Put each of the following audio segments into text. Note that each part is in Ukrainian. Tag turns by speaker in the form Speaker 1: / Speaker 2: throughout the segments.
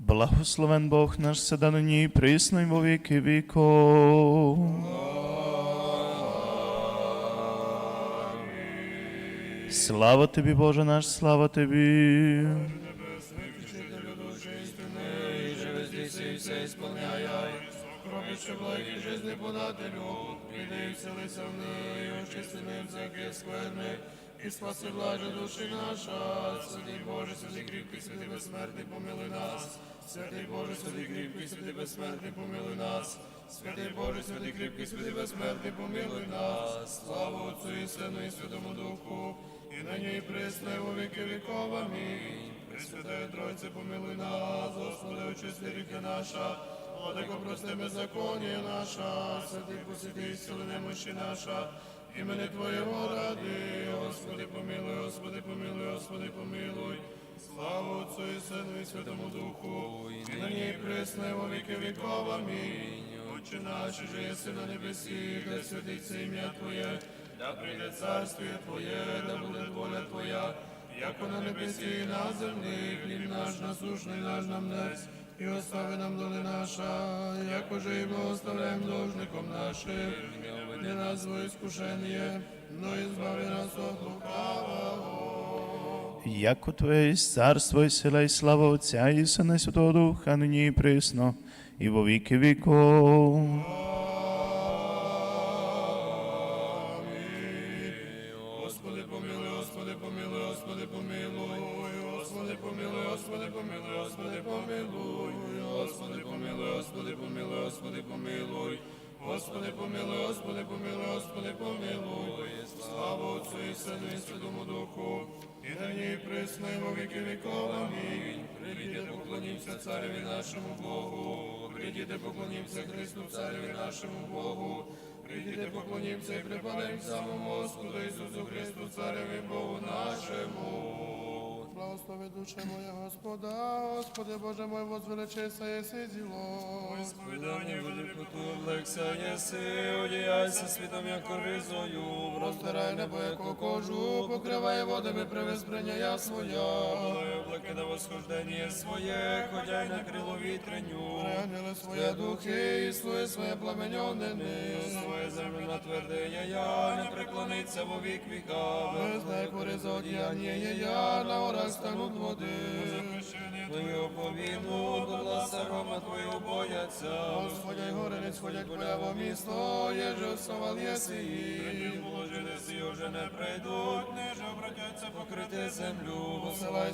Speaker 1: Благословен Бог наш седанині, присно й во віки віков. Слава тобі, Боже наш, слава тобі.
Speaker 2: все исполняй, сокровище благи жизни подателю, приди вселися в неї, очисти всякі скверни, і спаси блаже душі наша. Святий Боже, святий кріпкий, святий безсмертний, помилуй нас. Святий Боже, святий кріпкий, святий безсмертний, помилуй нас. Святий Боже, святий кріпкий, святий безсмертний, помилуй нас. Слава Отцу і Сину і Святому Духу, і нині і присно, і во віки віков. Амінь. Пресвятая Тройце, помилуй нас, Господи, очисти ріки наша, Владико, прости беззаконня наша, святий посіди, сили немощі наша, імени Твоєго ради, Господи, помилуй, Господи, помилуй, Господи, помилуй. Слава Отцу і Сину і Святому Духу, і нині і во віки віков. Амінь. Отче наш, же єси на небесі, да святиться ім'я Твоє, да прийде царство Твоє, да буде воля Твоя, Яко на небесі і на землі, хліб наш насушний наш нам несть, і остави нам доли наша, як уже і ми оставляємо должником нашим, не нас в іскушення, но избави нас от лукавого.
Speaker 1: Яко Твоє царство і сила і слава Отця і Сина Святого Духа, нині і присно, і во віки віков.
Speaker 2: І припадемо Господу Ісусу Христу, Цареві Богу нашому.
Speaker 3: Благослови душа моя Господа, Господи Боже мой, возвеличися єси зіло.
Speaker 2: Сповідання великоту облекся єси, одіяйся світом, як ризою,
Speaker 3: Розтирай небо, яку кожу, покривай водами привезбрання своя.
Speaker 2: Облаки на восхождення своє, ходяй на крило вітреню.
Speaker 3: Прийняли своє духи і слуги своє пламеньонини.
Speaker 2: Своє землю на твердиня я, не преклониться во вік віка.
Speaker 3: Не знай кори за є я, на горах стануть води.
Speaker 2: Твою повіну, до власа Рома Твою бояться.
Speaker 3: Сходять гори, не сходять поля во місто, єже основал єси їх.
Speaker 2: Положили си, уже не прийдуть, ниже обратяться покрити землю.
Speaker 3: Посила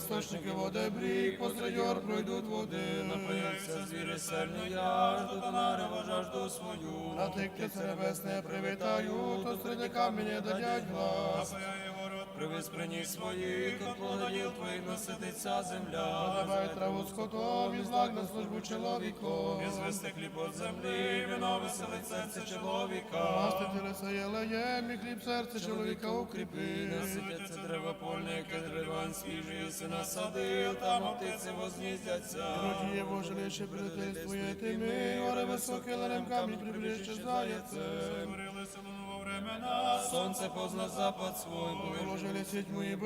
Speaker 3: істочники води брік, посеред гор пройдуть води.
Speaker 2: Напояться звіри сильні, я жду до нарева жажду свою.
Speaker 3: На ти, птиці небесне, привітаю, то серед камені дадять глас.
Speaker 2: Напояє привез приніс своїх, от плододіл твоїх насититься земля.
Speaker 3: Давай траву скотом і злак на службу чоловіку.
Speaker 2: І звести хліб от землі, вино веселить серце чоловіка.
Speaker 3: Лиса єлеєм і хліб серце чоловіка укріпи.
Speaker 2: Наситяться дерева польне, яке дереван свіжий, си насадив, там птиці возніздяться.
Speaker 3: Родіє Боже лише предательствує тими, горе високе ларем камінь прибріще заяцем.
Speaker 2: Творилися нового времена, сонце позна запад свой,
Speaker 3: Положили сіть мої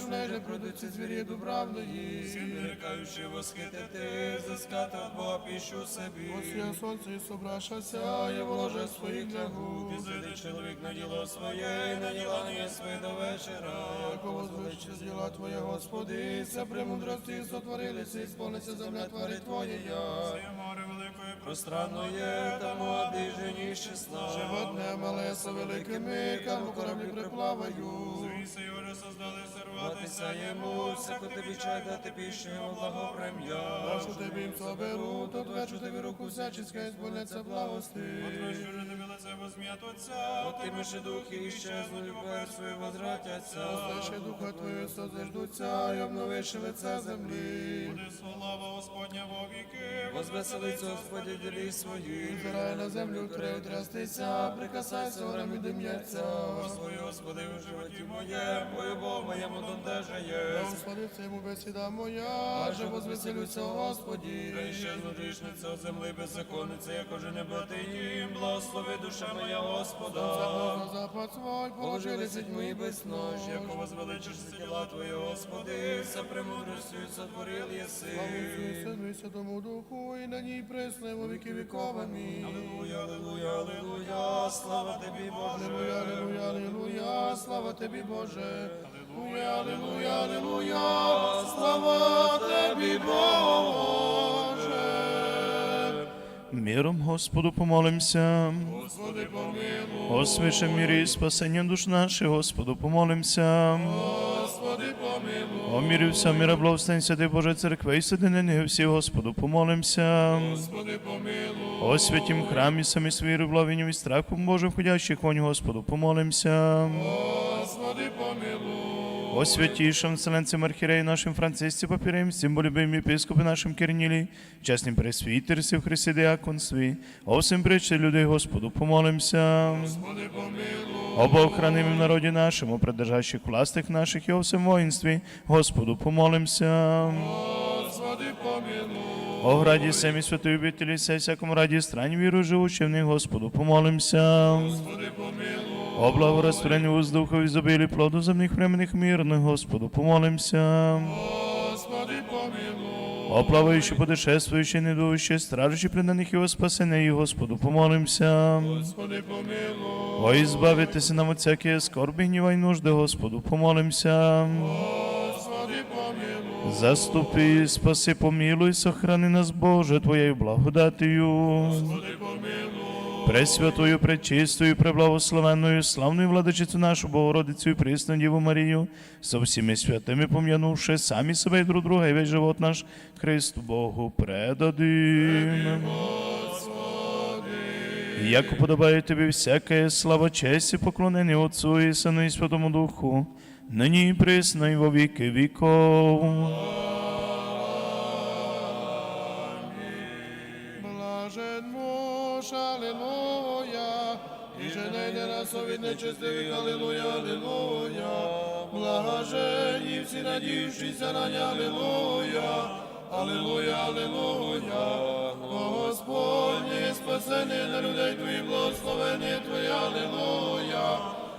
Speaker 3: в неї продуться звірі дубравної.
Speaker 2: Рекаючи восхитити, зискати от Бога піщу собі.
Speaker 3: Осія сонце і собрашася, і вложи своїх лягу.
Speaker 2: Зайди чоловік на діло своє, і на діла не є своє до вечора.
Speaker 3: Яко возвеличе діла Твоє, Господи, ся премудрості сотворилися, і сповниться земля твари Твоєя.
Speaker 2: Своє море великої пространної, там одижені числа.
Speaker 3: Животне мале со великими, кому кораблі приплавають.
Speaker 2: Віси уже создали сорватися йому, всяко тобі чай дати піщу, йому благопрем'я.
Speaker 3: Нашу тобі їм соберу, то двечу тобі руку всяческа, і збольняться благости.
Speaker 2: Отважу же тобі лице возм'ят отця, от тимеши духи іщезнуть, любов свою возвратяться.
Speaker 3: Слыши духа Твою созиждуться, і обновиши лице землі.
Speaker 2: Буде слава Господня во віки, Возвеселиться Ділі свої.
Speaker 3: Зирай на землю, три трястися, прикасайся, горам і дим'яться.
Speaker 2: Господи, Господи, у животі моє, Бог моєму дондеже є.
Speaker 3: Господи, в цьому бесіда моя, аже возвеселюся, Господі.
Speaker 2: Та ще злодишниця о землі беззаконниця, як уже не бати їм, благослови душа моя Господа.
Speaker 3: Запад свой, положили сеть мої без нож.
Speaker 2: Яко возвеличишся діла Твої, Господи, все премудростю сотворил єси.
Speaker 3: Сину і Святому Духу, і на ній пресне во віки віков. Амінь.
Speaker 2: Аллилуйя, аллилуйя, аллилуйя, слава Тобі, Боже.
Speaker 3: Аллилуйя, аллилуйя, аллилуйя, слава Тобі, Боже. Аллилуйя, аллилуйя, аллилуйя, слава Тобі, Боже.
Speaker 1: Миром Господу помолимся.
Speaker 3: Господи, помилуй,
Speaker 1: О свише мірі і спасення душ наших, Господу помолимся.
Speaker 3: Господи,
Speaker 1: О Божа міра благословень Святий Боже Церкви і соединення всі, Господу помолимся.
Speaker 3: Господи, помилуй,
Speaker 1: О святім храмі, самі свої рублавінів і страхом Божим входящих вонь, Господу помолимся.
Speaker 3: Господи, помилуй,
Speaker 1: О святійшим вселенцем архіреї нашим Францисці Папіреєм, символюбим єпископи нашим Кернілі, чесним пресвітерці в Христі Діаконстві, о всім причі людей Господу помолимся.
Speaker 3: Господи, помилуй,
Speaker 1: Об охранимім народі нашому, придержащих властих наших і о всім воїнстві, Господу помолимся.
Speaker 3: Господи, помилуй,
Speaker 1: О граді семі святої обителі, сей всякому раді страні віру живучи в них, Господу помолимся.
Speaker 3: Господи, помилуй,
Speaker 1: О благорастворенні воздуху і забилі плоду земних временних мирних, Господу помолимся.
Speaker 3: Господи, помилуй,
Speaker 1: О плаваючи, путешествуючи, недуючи, стражучи преданих його спасене, і Господу помолимся.
Speaker 3: Господи, помилуй,
Speaker 1: О, ізбавитися нам от всякої скорби, гніва й нужди, Господу помолимся.
Speaker 3: Господи, помилуй,
Speaker 1: Заступи, спаси, помилуй, сохрани нас, Боже, Твоєю благодатію.
Speaker 3: Господи, помилуй,
Speaker 1: Пресвятою, пречистою, преблагословенною, славною владичицю нашу Богородицю і присну Діву Марію, со всіми святими пом'янувши самі себе і друг друга, і весь живот наш Христу Богу предадим. Як уподобає тобі всяке слава, честь і поклонення Отцу і Сину і Святому Духу, нині і присно, і во віки віков.
Speaker 3: Расовід нечестивих, аллилуйя, аллилуйя. Блаженні всі надіючися на нього, аллилуйя, аллилуйя, аллилуйя. О Господнє, спасене на людей Твої, благословення Твоє, аллилуйя,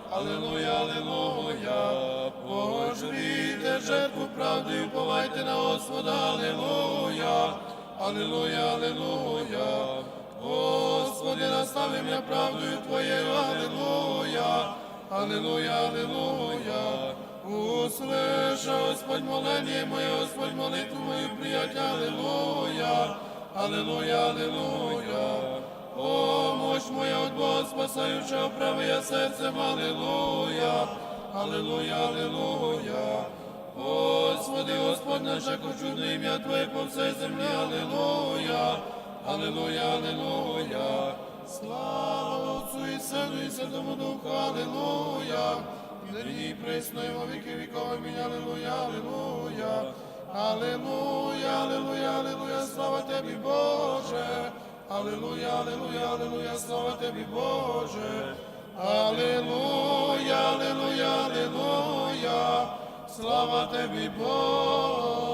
Speaker 3: аллилуйя, аллилуйя. Божріте жертву правди, уповайте на Господа, аллилуйя. Аллилуйя, аллилуйя. Господи, настави мене правдою Твоєю, аллилуйя. Аллилуйя, аллилуйя. Услыша, Господь, моление моє, Господь, молитву мою, приять, аллилуйя. Аллилуйя, аллилуйя. О, мощь моя от Бога, спасаюча, прави я серцем, аллилуйя. Аллилуйя, аллилуйя. Господи, Господь наш, яко чудне ім'я Твоє по всій землі, Аллилуйя, Аллилуйя, Аллилуйя. Слава Отцу і Сину і Святому Духу, Аллилуйя. Нині присно і во віки віков, амінь, Аллилуйя, Аллилуйя. Аллилуйя, Аллилуйя, Аллилуйя, слава Тобі, Боже. Аллилуйя, Аллилуйя, Аллилуйя, слава Тобі, Боже. Аллилуйя, Аллилуйя, Аллилуйя. Слава Тобі, Боже.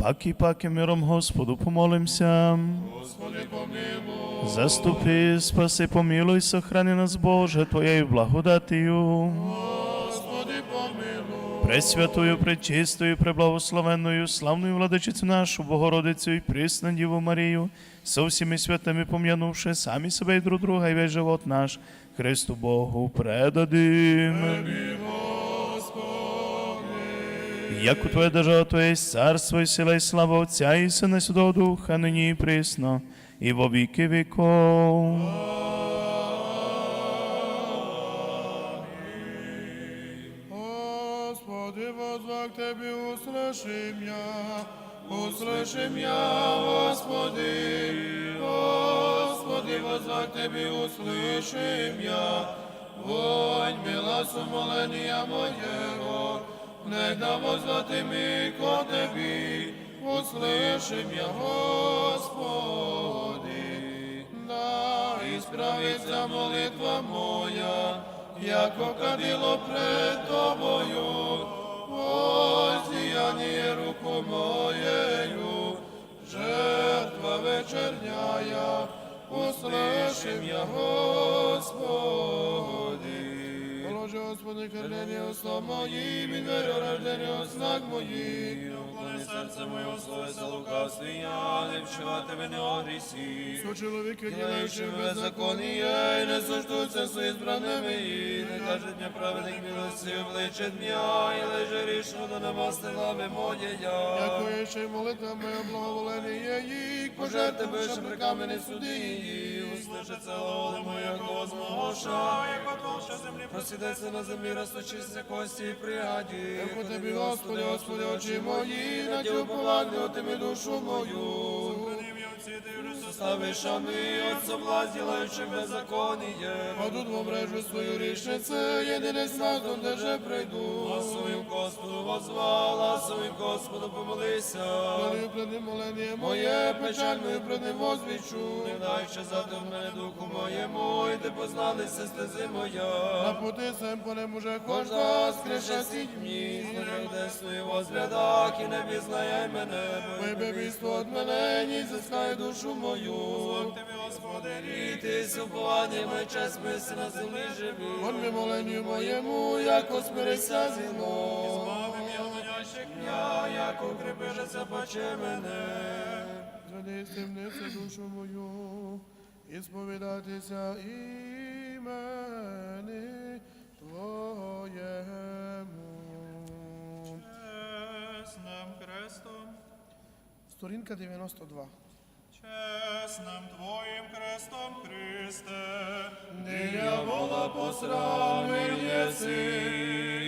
Speaker 1: Паки, паки, миром Господу помолимся.
Speaker 3: Господи, помилуй,
Speaker 1: Заступи, спаси, помилуй, сохрани нас, Боже, Твоєю благодатію.
Speaker 3: Господи, помилуй,
Speaker 1: Пресвятою, пречистою, преблагословенною, славною владичицю нашу, Богородицю і присну Діву Марію, со всіми святими пом'янувши самі себе і друг друга, і весь живот наш, Христу Богу предадим. Як у Твоє держава, Твоє єсть царство і сила і слава Отця і Сина і Святого Духа, нині і присно, і во віки віков.
Speaker 3: Господи, возвах Тебе, услыши меня, услыши меня, Господи, Господи, возвах Тебе, услыши меня, вонь мила сумоления моего, не да возвати ми ко Тебі, услышим я, Господи, да исправится молитва моя, яко кадило пред Тобою, воздеяние руку моею, жертва вечерняя, услышим я, Господи. Кормление уста моим, и дверь рождения знак моих.
Speaker 2: Уклони серце моє, словеса лукавстві, я не вчивати мене о грісі.
Speaker 3: Со чоловіки,
Speaker 2: Ділаючи беззаконніє, і не сущуться з избраними, і не кажуть мені праведник милості, обличить м'я, і леже рішно до намасти лави моєя.
Speaker 3: Дякую, ще й молитвами благоволення їх, пожерти більше при камені суди її.
Speaker 2: Услышиться голови моя голос мого ша, як толща землі, просідеться на землі, розточиться кості і пригаді.
Speaker 3: По тобі, Господи, Господи, очі мої, на тю уповання, отими душу мою.
Speaker 2: Ставишами от соблазн, ділаючи беззаконіє.
Speaker 3: Падуть в обрежу свою річницю, єдине знаком, де же прийду.
Speaker 2: Своїм Господу возвала, своїм Господу помолися.
Speaker 3: Молю пред ним молення моє, печальною пред ним возвічу.
Speaker 2: Не дай ще зати в мене духу моєму, і ти позналися стези
Speaker 3: На пути сем по же
Speaker 2: Кожна
Speaker 3: хожда,
Speaker 2: скриша
Speaker 3: скриша
Speaker 2: сітьмі, знайде десною возглядах, і не пізнає мене.
Speaker 3: Бійство от мене, ні душу мою.
Speaker 2: Тобі, Господи, і ти суповання моє час миси на землі живі.
Speaker 3: Ми моленню моєму, яко смирися зі мною.
Speaker 2: Я, як укріпишеся, поче мене.
Speaker 3: Зради темниці душу мою, і сповідатися імені Твоєму.
Speaker 4: Чесним крестом,
Speaker 3: Сторінка 92.
Speaker 4: Чесним Твоїм крестом, Христе,
Speaker 2: Диявола посрамив єси,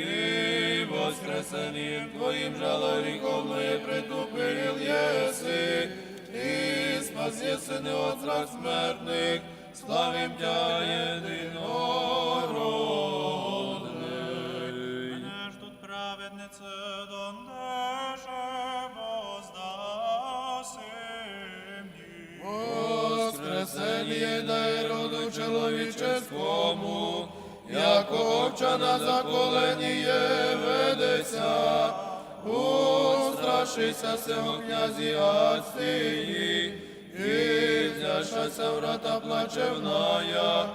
Speaker 2: і воскресенням Твоїм жало гріховної притупил єси, і спас єси не от страх смертних, славим Тя єдинородний.
Speaker 3: Воскресення дай роду чоловіческому, яко овча на заколеніє ведеться, устрашися сего князі Ації, і зяшася врата плачевная,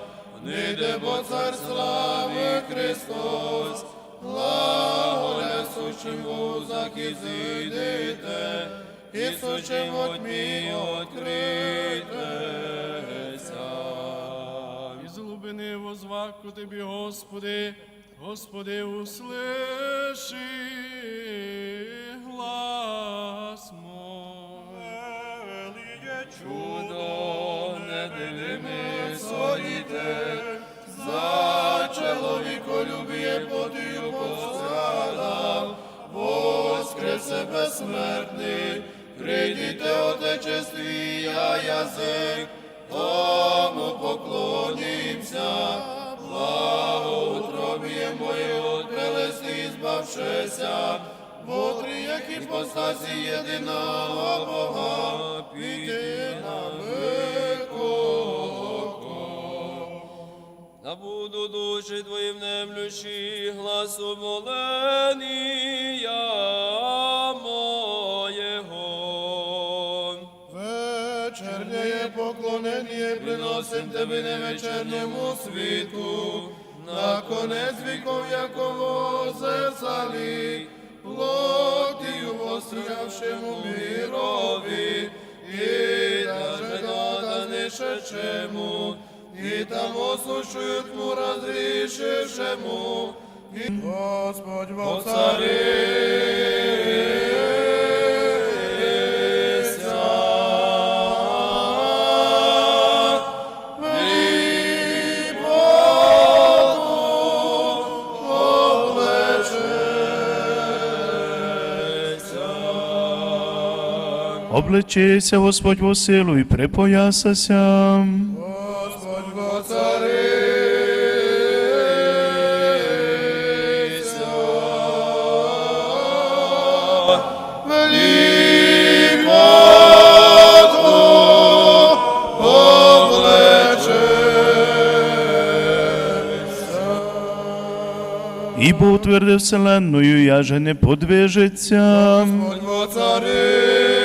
Speaker 3: ниде бо цар слави Христос, благоля сущим в узах і зійдете, і сущим во тьмі откритеся.
Speaker 5: Із возваку Тобі, Господи, Господи, услиши глас мой.
Speaker 2: Чудо недивими соїте,
Speaker 3: За чоловіколюбіє подію пострадав, воскресе безсмертний, прийдіте отечестві, я язик, тому поклонімся, благоутробіє моє от збавшися, бо три, як єдиного Бога, піти на виконку.
Speaker 2: Да буду душі твої внемлющі, гласу моления
Speaker 3: приносим тебе не вечерньому світу, на конець віков якого зерцалі, плотію вострявшему мірові, і даже доданий шечему, і там осушую тьму розрішившему, і Господь воцарися.
Speaker 1: облечися, Господь во силу і припоясася.
Speaker 3: Господь во цариця,
Speaker 1: Ібо утвердив вселенною, я же не подвижиться.
Speaker 3: Господь во цари.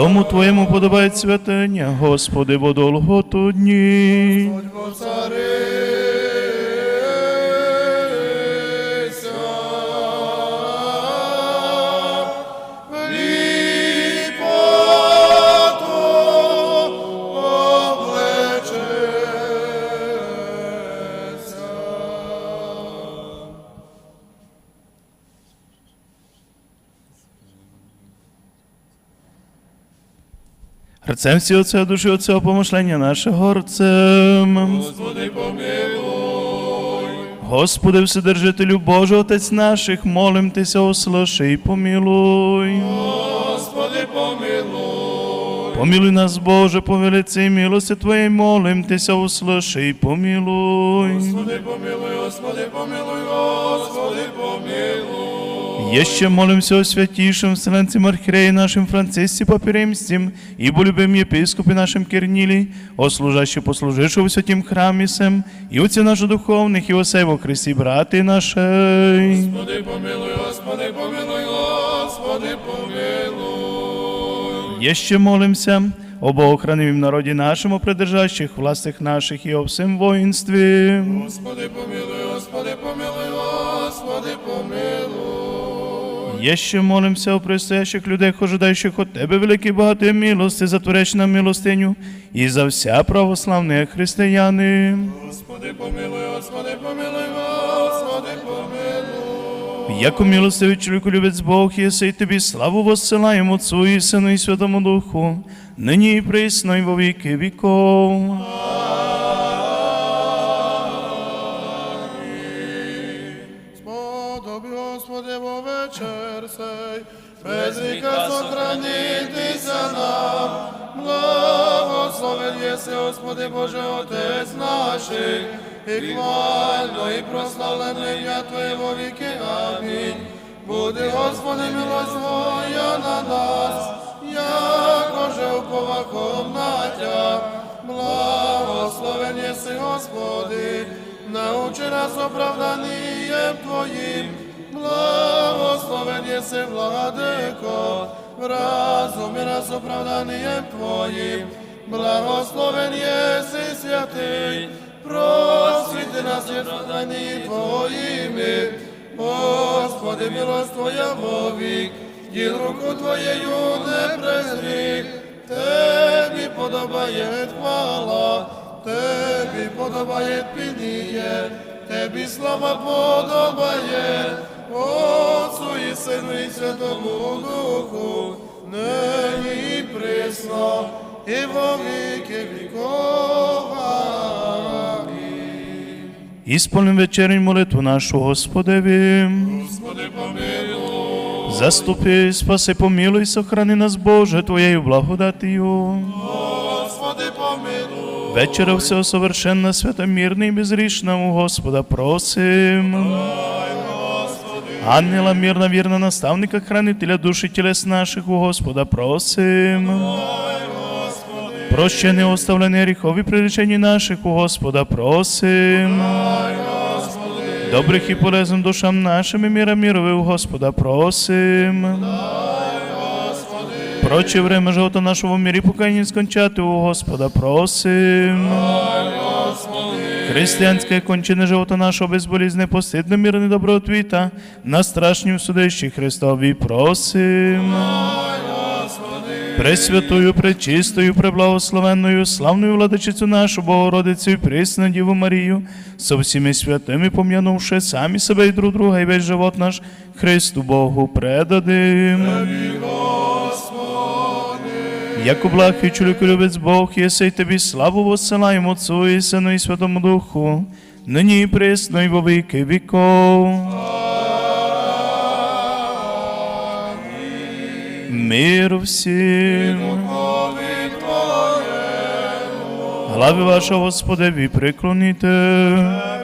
Speaker 1: Дому твоєму подобається святиня, Господи, бо долготу дні. Рцем всі Отця, душі Отця, помишлення наше горцем.
Speaker 3: Господи, помилуй.
Speaker 1: Господи, Вседержителю Боже, Отець наших, молим Тися, ослаши й помилуй.
Speaker 3: Господи, помилуй.
Speaker 1: Помилуй нас, Боже, по велиці милості Твоєї, молим Тися, услаши й помилуй.
Speaker 3: Господи, помилуй, Господи, помилуй, Господи, помилуй.
Speaker 1: Еще молимся о святейшем Вселенцем Архиерее нашим Франциске Папе Римским, ибо любим епископе нашим Кирниле, о служаще послужившего в святім храмі сем, і отці наших духовних, і осе во Христі брати нашей.
Speaker 3: Господи, помилуй, Господи, помилуй, Господи, помилуй.
Speaker 1: Еще молимся об охранимом народе нашему, придержащих властях наших и о всем воинстве.
Speaker 3: Господи, помилуй, Господи, помилуй, Господи, помилуй.
Speaker 1: Еще молимся о предстоящих людях, ожидаючих от Тебе великі багаті милости, затвореч нам милостиню, і за вся православні християни.
Speaker 3: Господи, помилуй, Господи, помилуй, Господи, помилуй.
Speaker 1: Яко милостивий чоловіку любець Бог, єси й тобі славу воссилаємо Отцу і Сину і Святому Духу, нині і присно, і во віки віков.
Speaker 3: Сподоби, Господи, во вечер сей, без віка сохранитися нам. Благословен єси, Господи, Боже, Отець наших, і хвально, і прославлено ім'я Твоє во віки. Амінь. Буде, Господи, милость Твоя на нас, якоже уповахом натя. Благословен єси, Господи, научи нас оправданієм Твоїм, благословен єси, владико, в разумі нас оправданієм Твоїм, благословен єси, святий, просвіти нас єднані Твоїми, Господи, милость Твоя вовік, діл руку Твоєю не презрі, Тебі подобає хвала, Тебі подобає пініє, Тебі слава подобає, Отцу і Сину і Святому Духу, нині і присно, і во віки віков. Амінь.
Speaker 1: Ісполним вечерень молитву нашу Господеві.
Speaker 3: Господи, помилуй,
Speaker 1: Заступи, спаси, помилуй, сохрани нас, Боже, Твоєю благодатію.
Speaker 3: Господи,
Speaker 1: Вечера всього совершенна, свята, мирна і безрішна у Господа просим. Ангела мирна, вірна, наставника, хранителя душі тілес наших у Господа просим. Прощені оставлені гріхові приречені наших у Господа просим. Добрих і полезних душам нашим і міра мірових у Господа просим. Проче время живота нашого в мірі покаяння скончати у Господа просим. Християнське кончини живота нашого безболізне, постидне, мирне добротвіта, на страшнім судищі Христові просим. Пресвятою, пречистою, преблагословенною, славною владичицю нашу Богородицю і присну Діву Марію, со всіми святими пом'янувши самі себе і друг друга, і весь живот наш Христу Богу предадим. Як облахи чоловіку любець Бог, єси й тобі славу воссилаємо Отцу і Сину і Святому Духу, нині і присно, і во віки віков. Мир всім. Глави вашого Господеві приклоніте.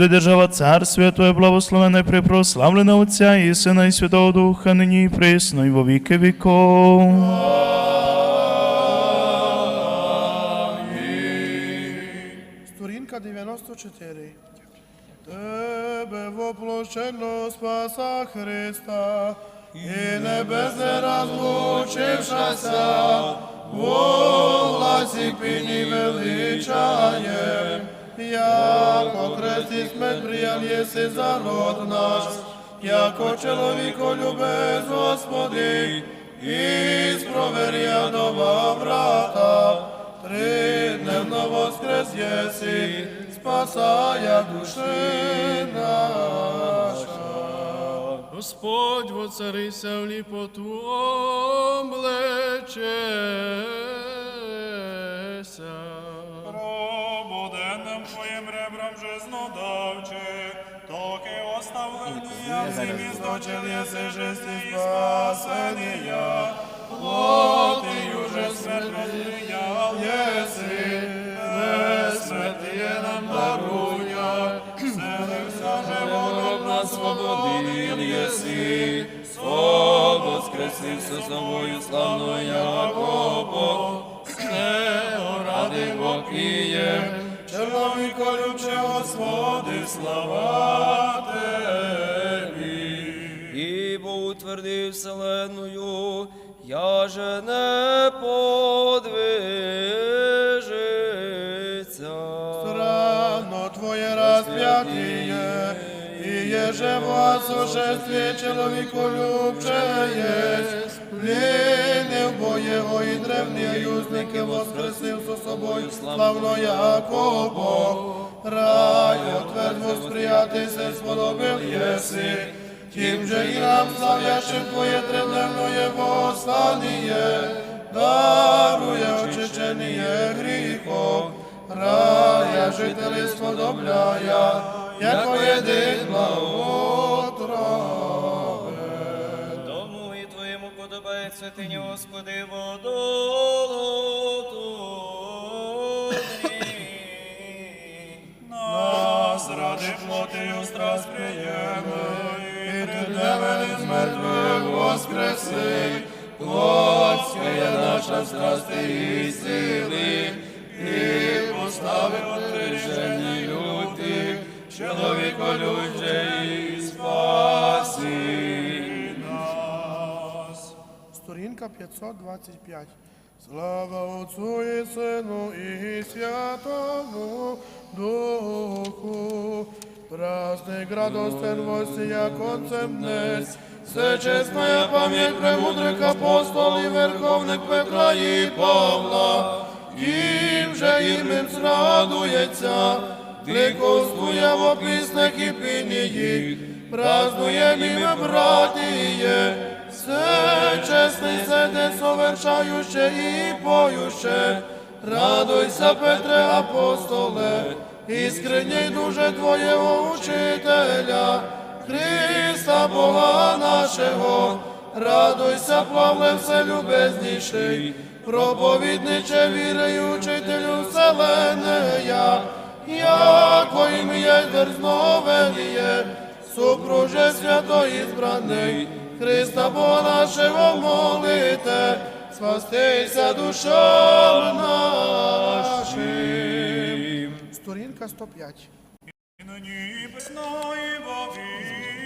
Speaker 1: Буде держава царствия Твоє благословене, припрославлена Отця і Сина і Святого Духа, нині і присно, і во віков.
Speaker 3: Сторінка 94. Тебе воплощено спаса Христа, і небесне розлучившася, во гласі піні величає, як хресті смерть прияв єси за род наш, яко чоловіко любез Господи, і спровер'янова брата, Тридневно воскрес єси, спасая душі наша.
Speaker 5: Господь воцарися в ліпоту.
Speaker 4: Оставлення зимі
Speaker 3: Істочил єси жесті спасення, плоти уже смерть єси, безсмертіє нам даруя, селився живот нас свободил єси, О, воскресився собою славною Якобо, Нео ради Богієм, Чоловіко любче Господи, слава Тебі.
Speaker 6: Утвердив вселенную, я же не подвижиться.
Speaker 3: Странно Твое распятие, и еже во сушестве человеку любче есть. Длинный в боего и древние юзники воскресил со собою славно Якобо. Рай отверд восприятий се сподобил еси, Тим же и нам славящим Твое тридневное восстание, дарує очищення гріхов, рая жителі сподобляя, як єдин благоутробе.
Speaker 6: Тому і твоєму подобає святині, Господи, водолотовні.
Speaker 4: Нас ради плотію страст приємної,
Speaker 3: Мертвих воскреси, Плотська наша страсти і сили, і поставив отрежені люти, чоловіко і спаси нас. Сторінка 525. Слава Отцу і Сину і Святому Духу. Праздник радостен воссия концем днес. Всечесная память премудрых апостолов и верховных Петра і Павла. Їм же імем зрадується, ликовствує в описних і піні празднуем ім'я братіє, все чесний седе совершающе і поюще, радуйся, Петре апостоле, іскренній душе Твоєго учителя, Христа Бога нашого, радуйся, Павле, вселюбезніший, проповідниче вірею учителю вселенея, яко ім'я дерзновеніє, супруже святої збраний, Христа Бога нашого молите, спастися душам нашим. Сторінка 105.
Speaker 4: І нині і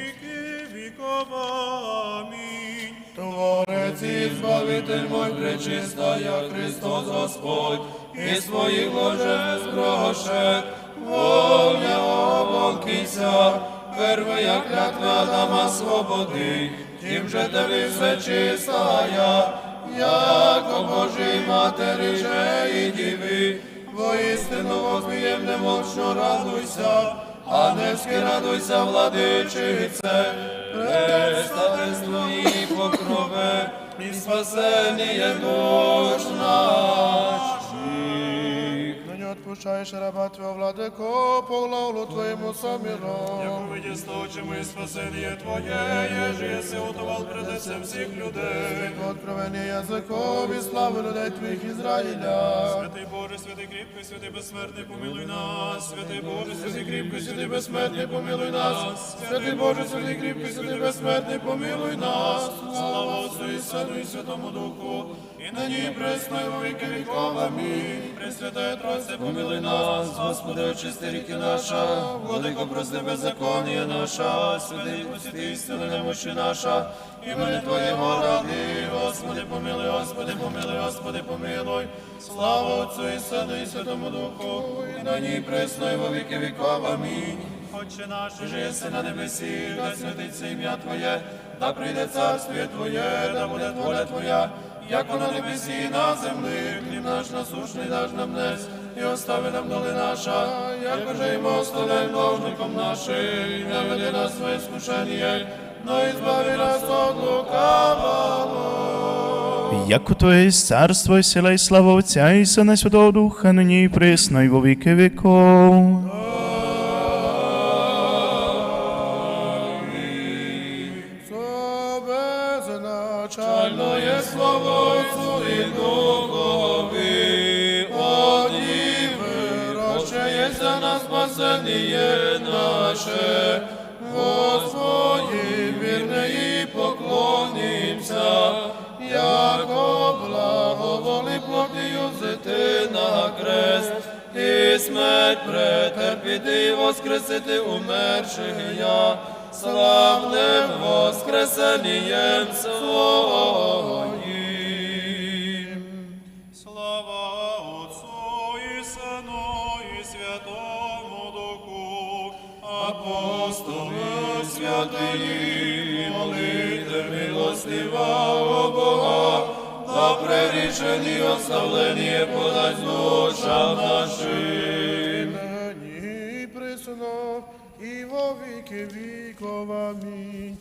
Speaker 4: віки віков. Амінь.
Speaker 3: Творець і збавитель мой пречистая Христос Господь, і своїх ложе згрошек, вовня оболкися, первая клятва Адама свободи, тим же тебе все чистая, яко Божій матері же і діви, воістину возмієм немощно радуйся, Ангельськи радуйся, владичице, і покрове, і спасення душ наших. Пущаєш раба Твого, владико, по главу Твоєму саміром.
Speaker 2: Виді сточими спасення Твоє, єже єси готував пред лицем всіх людей.
Speaker 3: Откровення язиком і слави людей Твоїх Ізраїля.
Speaker 4: Святий Боже, святий кріпкий, святий безсмертний, помилуй нас. Святий Боже, святий кріпкий,
Speaker 3: Святий безсмертний, помилуй нас. Святий Боже, святий кріпкий, святий безсмертний, помилуй нас. Слава Отцу і Сину і Святому Духу, і нині і присно, і во віки віков. Амінь. Пресвятая Тройце, помилуй нас, Господи, очисти ріки наша, Владико, прости беззаконія наша, святий, прости істини немощі наша, імені Твоєго ради, Господи, помилуй, Господи, помилуй, Господи, помилуй. Слава Отцу і Сину і Святому Духу, і нині і присно, і во віки віков. Амінь.
Speaker 4: Отче наш,
Speaker 3: єси на небесі, да святиться ім'я Твоє, да прийде царствіє Твоє, да буде воля Твоя, як на небесі і на землі, хліб наш насушний даж нам днес, і остави нам доли наша, як уже і ми должником нашим, і не веди нас своє скушення, но і збави нас от лукавого.
Speaker 1: Як у Твоє царство, сила і слава Отця і Сина Святого Духа, нині і присно, і во віки віков.
Speaker 3: На спасення наше, Господі вірне і поклонимся, яко благоволи плотію взяти на крест, і смерть претерпіти, воскресити умерших я, славним воскресенням своїм. Святої, молите милостива о Бога, да прерішені оставлені подасть душам нашим. Нині присно і во віки віков. Амінь.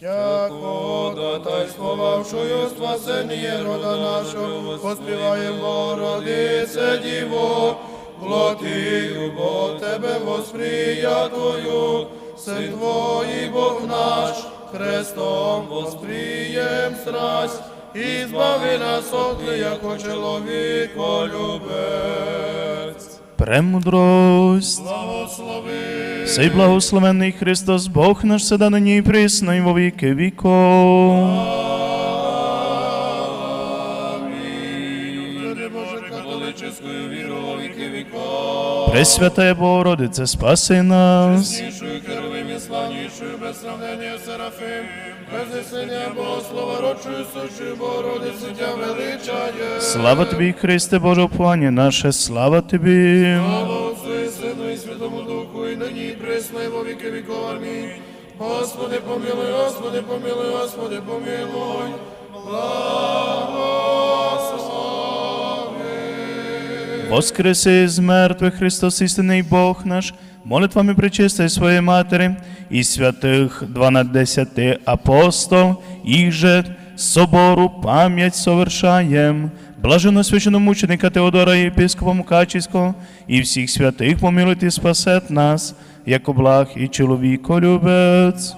Speaker 3: Яко дотай сховавшую спасення рода нашого, поспіваєм Богородице Діво, плотію бо Тебе восприятую, Син Твой Бог наш, Христом восприєм страсть, і збави нас от яко чоловіко любець.
Speaker 1: Премудрость.
Speaker 3: Благослови.
Speaker 1: Сей благословенний Христос, Бог наш седа нині і присно, і во віки віков. Пресвятая Богородице, спаси нас.
Speaker 3: Славнейшую, без сравнения Серафим, без истинния Богослова, родшую сущую Богородицу Тя величає.
Speaker 1: Слава Тобі, Христе, Боже оплання наше, слава Тобі.
Speaker 3: Слава Отцу і Сину і Святому Духу, і нині і присно, і во віки віков. Амінь. Господи, помилуй, Господи, помилуй, Господи, помилуй. Благослови.
Speaker 1: Воскреси з мертвих Христос, істинний Бог наш, молитвами причистої своєї Матері і святих дванадцяти апостол, їх же собору пам'ять совершаєм. Блаженно священномученика Теодора єпископа Мукачівського і всіх святих помилуйте спасет нас, як благ і чоловіколюбець.